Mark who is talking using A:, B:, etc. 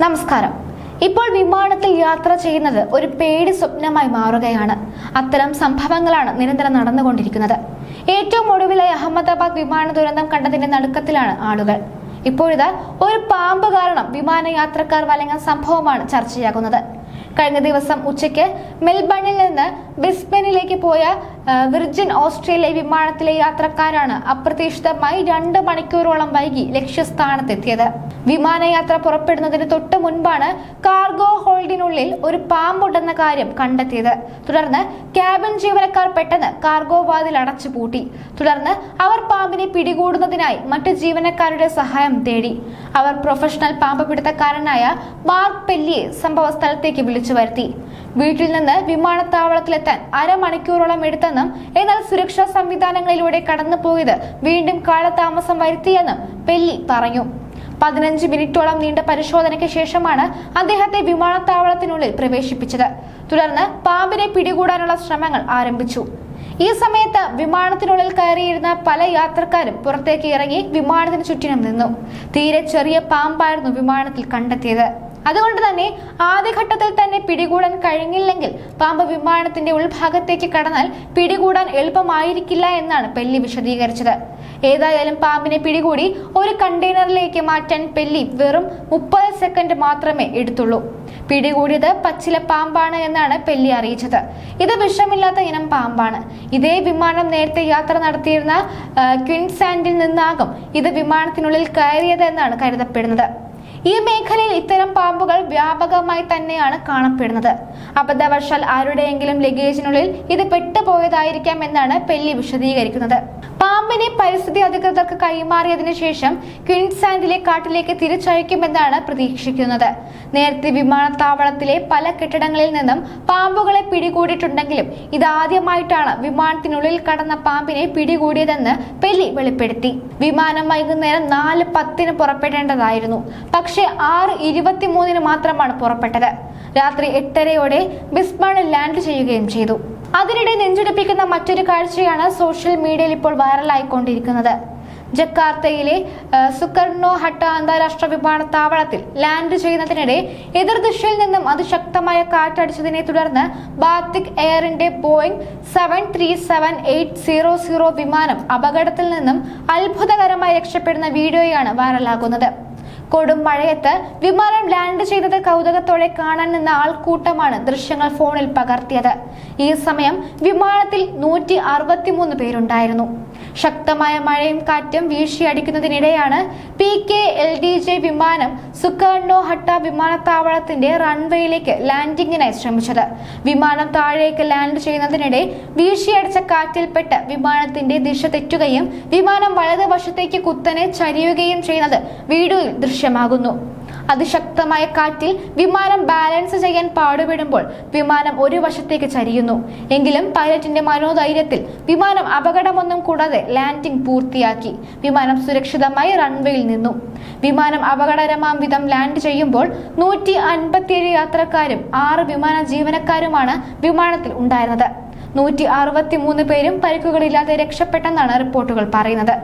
A: നമസ്കാരം. ഇപ്പോൾ വിമാനത്തിൽ യാത്ര ചെയ്യുന്നത് ഒരു പേടി സ്വപ്നമായി മാറുകയാണ്. അത്തരം സംഭവങ്ങളാണ് നിരന്തരം നടന്നുകൊണ്ടിരിക്കുന്നത്. ഏറ്റവും ഒടുവിലായി അഹമ്മദാബാദ് വിമാന ദുരന്തം കണ്ടതിന്റെ നടുക്കത്തിലാണ് ആളുകൾ. ഇപ്പോഴിത് ഒരു പാമ്പ് കാരണം വിമാനയാത്രക്കാർ വലങ്ങ സംഭവമാണ് ചർച്ചയാകുന്നത്. കഴിഞ്ഞ ദിവസം ഉച്ചയ്ക്ക് മെൽബണിൽ നിന്ന് ബിസ്ബനിലേക്ക് പോയ വിർജിൻ ഓസ്ട്രേലിയ വിമാനത്തിലെ യാത്രക്കാരാണ് അപ്രതീക്ഷിതമായി രണ്ട് മണിക്കൂറോളം വൈകി ലക്ഷ്യസ്ഥാനത്തെത്തിയത്. വിമാനയാത്ര പുറപ്പെടുന്നതിന് തൊട്ട് മുൻപാണ് കാർഗോ ഹോൾഡിനുള്ളിൽ ഒരു പാമ്പുണ്ടെന്ന കാര്യം കണ്ടെത്തിയത്. തുടർന്ന് ക്യാബിൻ ജീവനക്കാർ പെട്ടെന്ന് കാർഗോ വാതിൽ അടച്ചു പൂട്ടി തുടർന്ന് അവർ പാമ്പിനെ പിടികൂടുന്നതിനായി മറ്റ് ജീവനക്കാരുടെ സഹായം തേടി. അവർ പ്രൊഫഷണൽ പാമ്പ് പിടുത്തക്കാരനായ മാർക്ക് പെല്ലിയെ സംഭവ സ്ഥലത്തേക്ക് വിളിച്ചു വരുത്തി. വീട്ടിൽ നിന്ന് വിമാനത്താവളത്തിലെത്താൻ അരമണിക്കൂറോളം എടുത്തെന്നും എന്നാൽ സുരക്ഷാ സംവിധാനങ്ങളിലൂടെ കടന്നു പോയത് വീണ്ടും കാലതാമസം വരുത്തിയെന്നും പെല്ലി പറഞ്ഞു. പതിനഞ്ച് മിനിറ്റോളം നീണ്ട പരിശോധനയ്ക്ക് ശേഷമാണ് അദ്ദേഹത്തെ വിമാനത്താവളത്തിനുള്ളിൽ പ്രവേശിപ്പിച്ചത്. തുടർന്ന് പാമ്പിനെ പിടികൂടാനുള്ള ശ്രമങ്ങൾ ആരംഭിച്ചു. ഈ സമയത്ത് വിമാനത്തിനുള്ളിൽ കയറിയിരുന്ന പല യാത്രക്കാരും പുറത്തേക്ക് ഇറങ്ങി വിമാനത്തിന് ചുറ്റിനും നിന്നു. തീരെ ചെറിയ പാമ്പായിരുന്നു വിമാനത്തിൽ കണ്ടെത്തിയത്. അതുകൊണ്ട് തന്നെ ആദ്യഘട്ടത്തിൽ തന്നെ പിടികൂടാൻ കഴിഞ്ഞില്ലെങ്കിൽ പാമ്പ് വിമാനത്തിന്റെ ഉൾഭാഗത്തേക്ക് കടന്നാൽ പിടികൂടാൻ എളുപ്പമായിരിക്കില്ല എന്നാണ് പെല്ലി വിശദീകരിച്ചത്. ഏതായാലും പാമ്പിനെ പിടികൂടി ഒരു കണ്ടെയ്നറിലേക്ക് മാറ്റാൻ പെല്ലി വെറും മുപ്പത് സെക്കൻഡ് മാത്രമേ എടുത്തുള്ളൂ. പിടികൂടിയത് പച്ചില പാമ്പാണ് എന്നാണ് പെല്ലി അറിയിച്ചത്. ഇത് വിഷമില്ലാത്ത ഇനം പാമ്പാണ്. ഇതേ വിമാനം നേരത്തെ യാത്ര നടത്തിയിരുന്ന ക്വിൻസാൻഡിൽ നിന്നാകും ഇത് വിമാനത്തിനുള്ളിൽ കയറിയത് എന്നാണ് കരുതപ്പെടുന്നത്. ഈ മേഖലയിൽ ഇത്തരം പാമ്പുകൾ വ്യാപകമായി തന്നെയാണ് കാണപ്പെടുന്നത്. അബദ്ധവശാൽ ആരുടെയെങ്കിലും ലഗേജിനുള്ളിൽ ഇത് പെട്ടുപോയതായിരിക്കാം എന്നാണ് പെല്ലി വിശദീകരിക്കുന്നത്. പാമ്പിനെ പരിസ്ഥിതി അധികൃതർക്ക് കൈമാറിയതിനു ശേഷം ക്വിൻസാൻഡിലെ കാട്ടിലേക്ക് തിരിച്ചയക്കുമെന്നാണ് പ്രതീക്ഷിക്കുന്നത്. നേരത്തെ വിമാനത്താവളത്തിലെ പല കെട്ടിടങ്ങളിൽ നിന്നും പാമ്പുകളെ പിടികൂടിയിട്ടുണ്ടെങ്കിലും ഇതാദ്യമായിട്ടാണ് വിമാനത്തിനുള്ളിൽ കടന്ന പാമ്പിനെ പിടികൂടിയതെന്ന് പെല്ലി വെളിപ്പെടുത്തി. വിമാനം വൈകുന്നേരം നാല് പത്തിന് പുറപ്പെടേണ്ടതായിരുന്നു. പക്ഷേ ആറ് ഇരുപത്തിമൂന്നിന് മാത്രമാണ് പുറപ്പെട്ടത്. രാത്രി എട്ടരയോടെ ബിസ്ബാണിൽ ലാൻഡ് ചെയ്യുകയും ചെയ്തു. അതിനിടെ നെഞ്ചിടിപ്പിക്കുന്ന മറ്റൊരു കാഴ്ചയാണ് സോഷ്യൽ മീഡിയയിൽ ഇപ്പോൾ വൈറലായിക്കൊണ്ടിരിക്കുന്നത്. ജക്കാർത്തയിലെ സുക്കർണോ ഹട്ട അന്താരാഷ്ട്ര വിമാനത്താവളത്തിൽ ലാൻഡ് ചെയ്യുന്നതിനിടെ എതിർദിശയിൽ നിന്നും അതിശക്തമായ കാറ്റടിച്ചതിനെ തുടർന്ന് Batik എയറിന്റെ Boeing seven three seven eight zero zero വിമാനം അപകടത്തിൽ നിന്നും അത്ഭുതകരമായി രക്ഷപ്പെടുന്ന വീഡിയോയാണ് വൈറലാകുന്നത്. കൊടും മഴയത്ത് വിമാനം ലാൻഡ് ചെയ്തത് കൗതുകത്തോടെ കാണാൻ നിന്ന ആൾക്കൂട്ടമാണ് ദൃശ്യങ്ങൾ ഫോണിൽ പകർത്തിയത്. ഈ സമയം വിമാനത്തിൽ നൂറ്റി പേരുണ്ടായിരുന്നു. ശക്തമായ മഴയും കാറ്റും വീഴ്ചയടിക്കുന്നതിനിടെയാണ് P K L D J വിമാനം സുക്കർണോ ഹട്ട വിമാനത്താവളത്തിന്റെ റൺവേയിലേക്ക് ലാൻഡിങ്ങിനായി ശ്രമിച്ചത്. വിമാനം താഴേക്ക് ലാൻഡ് ചെയ്യുന്നതിനിടെ വീഴ്ചയടിച്ച കാറ്റിൽപ്പെട്ട് വിമാനത്തിന്റെ ദിശ തെറ്റുകയും വിമാനം വലതുവശത്തേക്ക് കുത്തനെ ചരിയുകയും ചെയ്യുന്നത് വീഡിയോയിൽ ദൃശ്യമാകുന്നു. അതിശക്തമായ കാറ്റിൽ വിമാനം ബാലൻസ് ചെയ്യാൻ പാടുപെടുമ്പോൾ വിമാനം ഒരു വശത്തേക്ക് ചരിയുന്നു. എങ്കിലും പൈലറ്റിന്റെ മനോധൈര്യത്തിൽ വിമാനം അപകടമൊന്നും കൂടാതെ ലാൻഡിംഗ് പൂർത്തിയാക്കി. വിമാനം സുരക്ഷിതമായി റൺവേയിൽ നിന്നു. വിമാനം അപകടകരമാം വിധം ലാൻഡ് ചെയ്യുമ്പോൾ നൂറ്റി അൻപത്തിയേഴ് യാത്രക്കാരും ആറ് വിമാന ജീവനക്കാരുമാണ് വിമാനത്തിൽ ഉണ്ടായിരുന്നത്. നൂറ്റി അറുപത്തി മൂന്ന് പേരും പരിക്കുകളില്ലാതെ രക്ഷപ്പെട്ടെന്നാണ് റിപ്പോർട്ടുകൾ പറയുന്നത്.